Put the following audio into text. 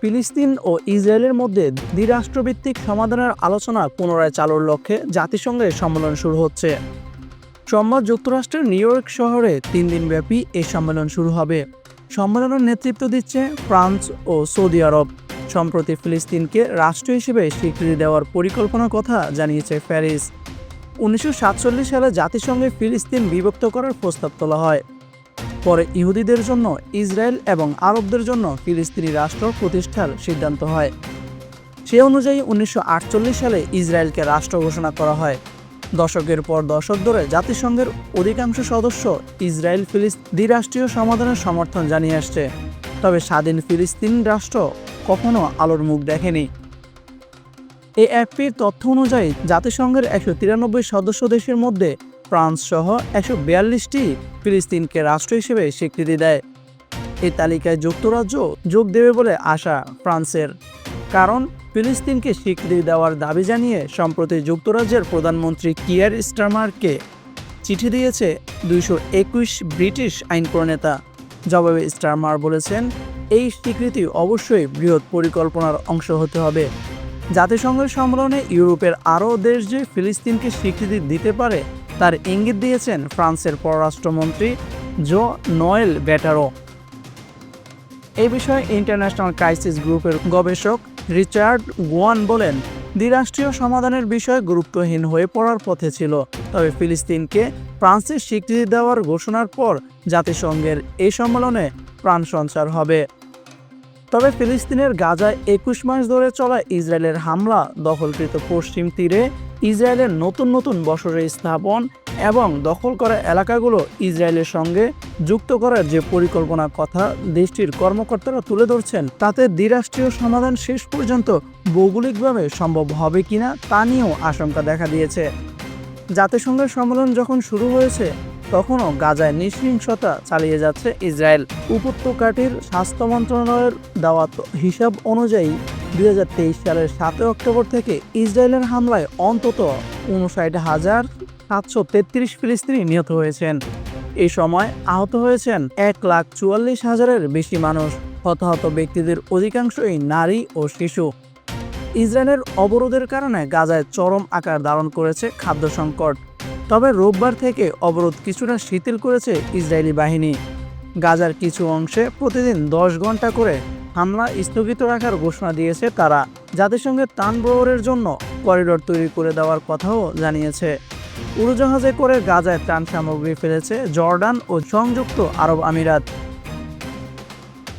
ফিলিস্তিন ও ইসরায়েলের মধ্যে দ্বিরাষ্ট্রভিত্তিক সমাধানের আলোচনা পুনরায় চালুর লক্ষ্যে জাতিসংঘের সম্মেলন শুরু হচ্ছে। সোমবার যুক্তরাষ্ট্রের নিউ ইয়র্ক শহরে তিন দিনব্যাপী এই সম্মেলন শুরু হবে। সম্মেলনের নেতৃত্ব দিচ্ছে ফ্রান্স ও সৌদি আরব। সম্প্রতি ফিলিস্তিনকে রাষ্ট্র হিসেবে স্বীকৃতি দেওয়ার পরিকল্পনার কথা জানিয়েছে প্যারিস। উনিশশো সাতচল্লিশ সালে জাতিসংঘে ফিলিস্তিন বিভক্ত করার প্রস্তাব তোলা হয়। পরে ইহুদিদের জন্য ইসরায়েল এবং আরবদের জন্য ফিলিস্তিনি রাষ্ট্র প্রতিষ্ঠার সিদ্ধান্ত হয়। সে অনুযায়ী উনিশশো আটচল্লিশ সালে ইসরায়েলকে রাষ্ট্র ঘোষণা করা হয়। দশকের পর দশক ধরে জাতিসংঘের অধিকাংশ সদস্য ইসরায়েল ফিলিস্তিন দ্বিরাষ্ট্রীয় সমাধানের সমর্থন জানিয়ে আসছে। তবে স্বাধীন ফিলিস্তিন রাষ্ট্র কখনো আলোর মুখ দেখেনি। এই অ্যাপটির তথ্য অনুযায়ী জাতিসংঘের একশো তিরানব্বই সদস্য দেশের মধ্যে ফ্রান্স সহ একশো বিয়াল্লিশটি ফিলিস্তিনকে রাষ্ট্র হিসেবে স্বীকৃতি দেয়। এই তালিকায় যুক্তরাজ্য যোগ দেবে বলে আশা ফ্রান্সের। কারণ ফিলিস্তিনকে স্বীকৃতি দেওয়ার দাবি জানিয়ে সম্প্রতি যুক্তরাজ্যের প্রধানমন্ত্রী কিয়ার স্টারমারকে চিঠি দিয়েছে দুইশো একুশ ব্রিটিশ আইন প্রণেতা জবাবে স্টারমার বলেছেন, এই স্বীকৃতি অবশ্যই বৃহৎ পরিকল্পনার অংশ হতে হবে। জাতিসংঘের সম্মেলনে ইউরোপের আরও দেশ যে ফিলিস্তিনকে স্বীকৃতি দিতে পারে তার ইঙ্গিত দিয়েছেন ফ্রান্সের পররাষ্ট্রমন্ত্রী জো নোয়েল বেটারো এই বিষয়ে ইন্টারন্যাশনাল ক্রাইসিস গ্রুপের গবেষক রিচার্ড গোয়ান বলেন, দ্বিরাষ্ট্রীয় সমাধানের বিষয় গুরুত্বহীন হয়ে পড়ার পথে ছিল, তবে ফিলিস্তিনকে ফ্রান্সের স্বীকৃতি দেওয়ার ঘোষণার পর জাতিসংঘের এই সম্মেলনে প্রাণ সঞ্চার হবে। তবে ফিলিস্তিনের গাজায় একুশ মাস ধরে চলা ইসরায়েলের হামলা দখলকৃত পশ্চিম তীরে ইসরায়েলের নতুন নতুন বসরের স্থাপন এবং দখল করা এলাকাগুলো ইসরায়েলের সঙ্গে যুক্ত করার যে পরিকল্পনার কথা দেশটির কর্মকর্তারা তুলে ধরছেন, তাতে দ্বিরাষ্ট্রীয় সমাধান শেষ পর্যন্ত ভৌগোলিকভাবে সম্ভব হবে কিনা তা নিয়েও আশঙ্কা দেখা দিয়েছে। জাতিসংঘের সম্মেলন যখন শুরু হয়েছে তখনও গাজায় নৃশংসতা চালিয়ে যাচ্ছে ইসরায়েল। উপত্যকাটির স্বাস্থ্য মন্ত্রণালয়ের দেওয়া হিসাব অনুযায়ী দুই হাজার তেইশ সালের সাতই অক্টোবর থেকে ইসরায়েলের হামলায় অন্তত উনষাট হাজার সাতশো তেত্রিশ ফিলিস্তিনি নিহত হয়েছেন। এই সময় আহত হয়েছেন এক লাখ চুয়াল্লিশ হাজারের বেশি মানুষ। হতাহত ব্যক্তিদের অধিকাংশই নারী ও শিশু। ইসরায়েলের অবরোধের কারণে গাজায় চরম আকার ধারণ করেছে খাদ্য সংকট। তবে রোববার থেকে অবরোধ কিছুটা শিথিল করেছে ইসরায়েলি বাহিনী। গাজার কিছু অংশে প্রতিদিন দশ ঘণ্টা করে হামলা স্থগিত রাখার ঘোষণা দিয়েছে তারা। জাতিসংঘের ত্রাণ বহরের জন্য করিডর তৈরি করে দেওয়ার কথাও জানিয়েছে। উড়োজাহাজে করে গাজায় ত্রাণ সামগ্রী ফেলেছে জর্ডান ও সংযুক্ত আরব আমিরাত।